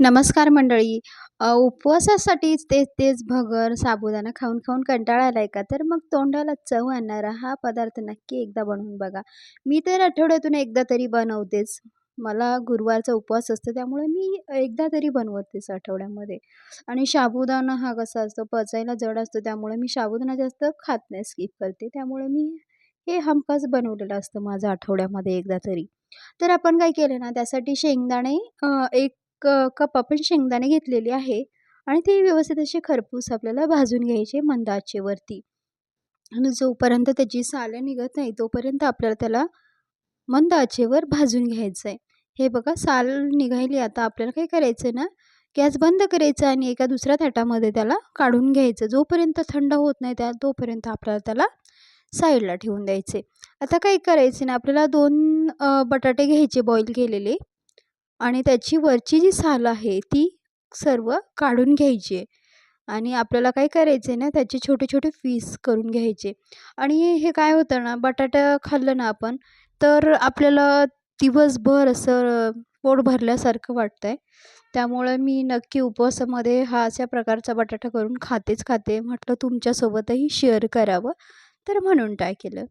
नमस्कार मंडळी. अ, उपवासासाठी तेच तेच भगर साबुदाणा खाऊन खाऊन कंटाळा आलाय का? तर मग तोंडाला चव आणणारा हा पदार्थ नक्की एकदा बनवून बघा. मी तर आठवड्यातून एकदा तरी बनवतेच. मला गुरुवारचा उपवास असतो त्यामुळे मी एकदा तरी बनवतेच आठवड्यामध्ये. आणि साबुदाणा हा कसा असतो? पचायला जड असतो त्यामुळे मी साबुदाणा जास्त खात नाही स्किप करते. त्यामुळे मी हे हमखास बनवलेलं असतं माझं आठवड्यामध्ये एकदा तरी. तर आपण काय केलं ना त्यासाठी शेंगदाणे अ, एक क कप आपण शेंगदाणे घेतलेले आहे आणि ते व्यवस्थित असे खरपूस आपल्याला भाजून घ्यायचे मंद आचेवरती आणि जोपर्यंत त्याची सालं निघत नाही तोपर्यंत आपल्याला त्याला मंद आचेवर भाजून घ्यायचं आहे हे बघा साल निघायली आता आपल्याला काय करायचं ना गॅस बंद करायचं आणि एका दुसऱ्या ताटामध्ये त्याला काढून घ्यायचं. जोपर्यंत थंड होत नाही त्या तोपर्यंत आपल्याला त्याला साईडला ठेवून द्यायचे आता काय करायचे ना आपल्याला दोन बटाटे घ्यायचे बॉईल केलेले. आणि त्याची वरची जी साल आहे ती सर्व काढून घ्यायची आहे. आणि आपल्याला काय करायचं आहे ना त्याचे छोटे छोटे पीस करून घ्यायचे आणि हे काय होतं ना बटाटा खाल्लं ना आपण तर आपल्याला दिवसभर असं पोट भरल्यासारखं वाटतं आहे त्यामुळं मी नक्की उपवासामध्ये हा अशा प्रकारचा बटाटा करून खातेच खाते. म्हटलं तुमच्यासोबतही शेअर करावं तर म्हणून ट्राय केलं.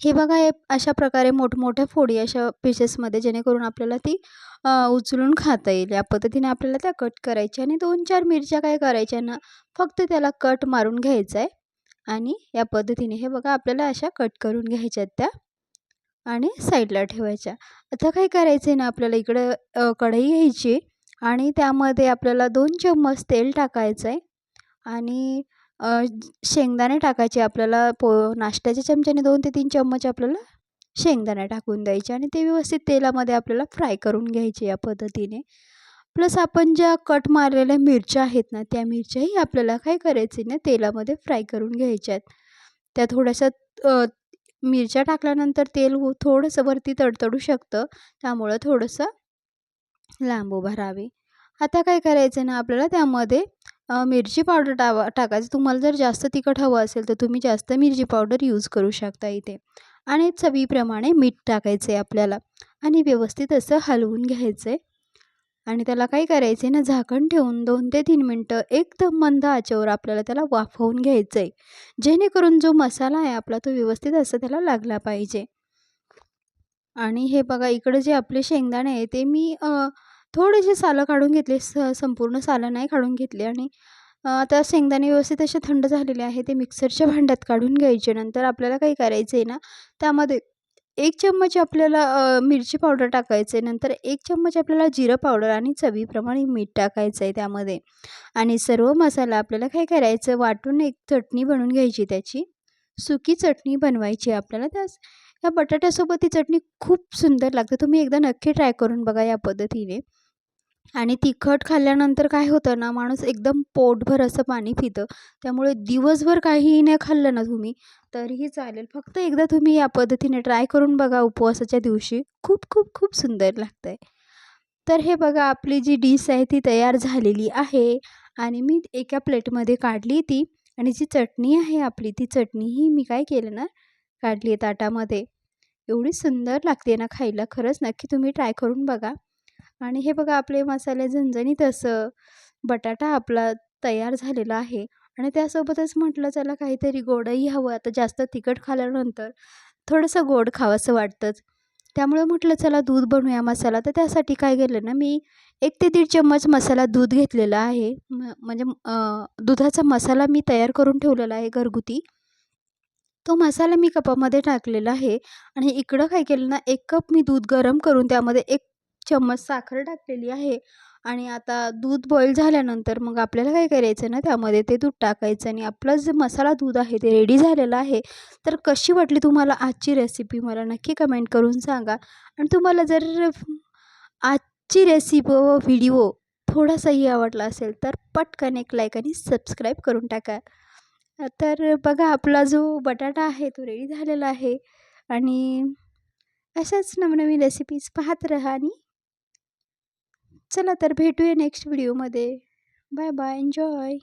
हे बघा हे अशा प्रकारे मोठमोठ्या फोडी अशा पीसेसमध्ये जेणेकरून आपल्याला ती उचलून खाता येईल. या पद्धतीने आपल्याला त्या कट करायच्या आणि दोन चार मिरच्या काय करायच्या ना फक्त त्याला कट मारून घ्यायचा आहे आणि या पद्धतीने हे बघा आपल्याला अशा कट करून घ्यायच्या त्या आणि साईडला ठेवायच्या. आता काय करायचं आहे ना आपल्याला इकडं कढई घ्यायची आणि त्यामध्ये आपल्याला दोन चम्मच तेल टाकायचं आहे आणि शेंगदाणे टाकायचे आपल्याला पो नाश्त्याच्या चमच्याने दोन ते तीन चम्मच आपल्याला शेंगदाणे टाकून द्यायचे आणि ते व्यवस्थित तेलामध्ये आपल्याला फ्राय करून घ्यायचे या पद्धतीने. प्लस आपण ज्या कट मारलेल्या मिरच्या आहेत ना त्या मिरच्याही आपल्याला काय करायचे ना तेलामध्ये फ्राय करून घ्यायच्या आहेत. त्या थोड्याशा मिरच्या टाकल्यानंतर तेल थोडंसं वरती तडतडू शकतं. त्यामुळं थोडंसं लांब उभं राहावे. आता काय करायचं ना आपल्याला त्यामध्ये मिरची पावडर टावा टाकायचं. तुम्हाला जर जास्त तिखट हवं असेल तर तुम्ही जास्त मिरची पावडर यूज करू शकता इथे. आणि चवीप्रमाणे मीठ टाकायचं आहे आपल्याला. आणि व्यवस्थित असं हलवून घ्यायचं आहे आणि त्याला काय करायचं आहे ना झाकण ठेवून दोन ते तीन मिनटं एकदम मंद आचेवर आपल्याला त्याला वाफवून घ्यायचं आहे जेणेकरून जो मसाला आहे आपला तो व्यवस्थित असं त्याला लागला पाहिजे. आणि हे बघा इकडं जे आपले शेंगदाणे आहे ते मी थोडीशी सालं काढून घेतले स संपूर्ण सालं नाही काढून घेतले आणि आता शेंगदाणे व्यवस्थित असे थंड झालेले आहे ते मिक्सरच्या भांड्यात काढून घ्यायचे. नंतर आपल्याला काही करायचं आहे ना त्यामध्ये एक चम्मच आपल्याला मिरची पावडर टाकायचं आहे. नंतर एक चम्मच आपल्याला जिरं पावडर आणि चवीप्रमाणे मीठ टाकायचं आहे त्यामध्ये. आणि सर्व मसाला आपल्याला काय करायचं वाटून एक चटणी बनवून घ्यायची त्याची. सुकी चटणी बनवायची आपल्याला. त्यास या बटाट्यासोबत ही चटणी खूप सुंदर लागते. तुम्ही एकदा नक्की ट्राय करून बघा या पद्धतीने. आणि तिखट खाल्ल्यानंतर काय होतं ना माणूस एकदम पोटभर असं पाणी पितं. त्यामुळे दिवसभर काहीही नाही खाल्लं ना तुम्ही तरीही चालेल. फक्त एकदा तुम्ही या पद्धतीने ट्राय करून बघा उपवासाच्या दिवशी. खूप खूप खूप सुंदर लागतं आहे तर हे बघा आपली जी डिश आहे ती तयार झालेली आहे. आणि मी एका प्लेटमध्ये काढली ती. आणि जी चटणी आहे आपली ती चटणीही मी काय केलं ना काढली आहे ताटामध्ये. एवढी सुंदर लागते ना खायला. खरंच नक्की तुम्ही ट्राय करून बघा. आणि हे बघा आपले मसाले झणझणीत असं बटाटा आपला तयार झालेला आहे आणि त्यासोबतच म्हटलं चला काहीतरी गोडही हवं. आता जास्त तिखट खाल्ल्यानंतर थोडंसं गोड खावंसं वाटतंच. त्यामुळे म्हटलं चला दूध बनवूया मसाला. तर त्यासाठी काय केलं ना मी एक ते दीड चम्मच मसाला दूध घेतलेला आहे. म्हणजे दुधाचा मसाला मी तयार करून ठेवलेला आहे घरगुती. तो मसाला मी कपामध्ये टाकलेला आहे आणि इकडं काय केलं ना एक कप मी दूध गरम करून त्यामध्ये एक चम्मच साखर टाकलेली आहे आणि आता दूध बॉईल झाल्यानंतर मग आपल्याला काय करायचं ना त्यामध्ये ते दूध टाकायचं आणि आपलं जे मसाला दूध आहे ते रेडी झालेलं आहे. तर कशी वाटली तुम्हाला आजची रेसिपी मला नक्की कमेंट करून सांगा. आणि तुम्हाला जर आजची रेसिपी व व्हिडिओ थोडासाही आवडला असेल तर पटकन एक लाईक आणि सबस्क्राईब करून टाका. तर बघा आपला जो बटाटा आहे तो रेडी झालेला आहे आणि अशाच नवनवीन रेसिपीज पाहत राहा आणि चला तर भेटूया नेक्स्ट व्हिडिओमध्ये बाय बाय एन्जॉय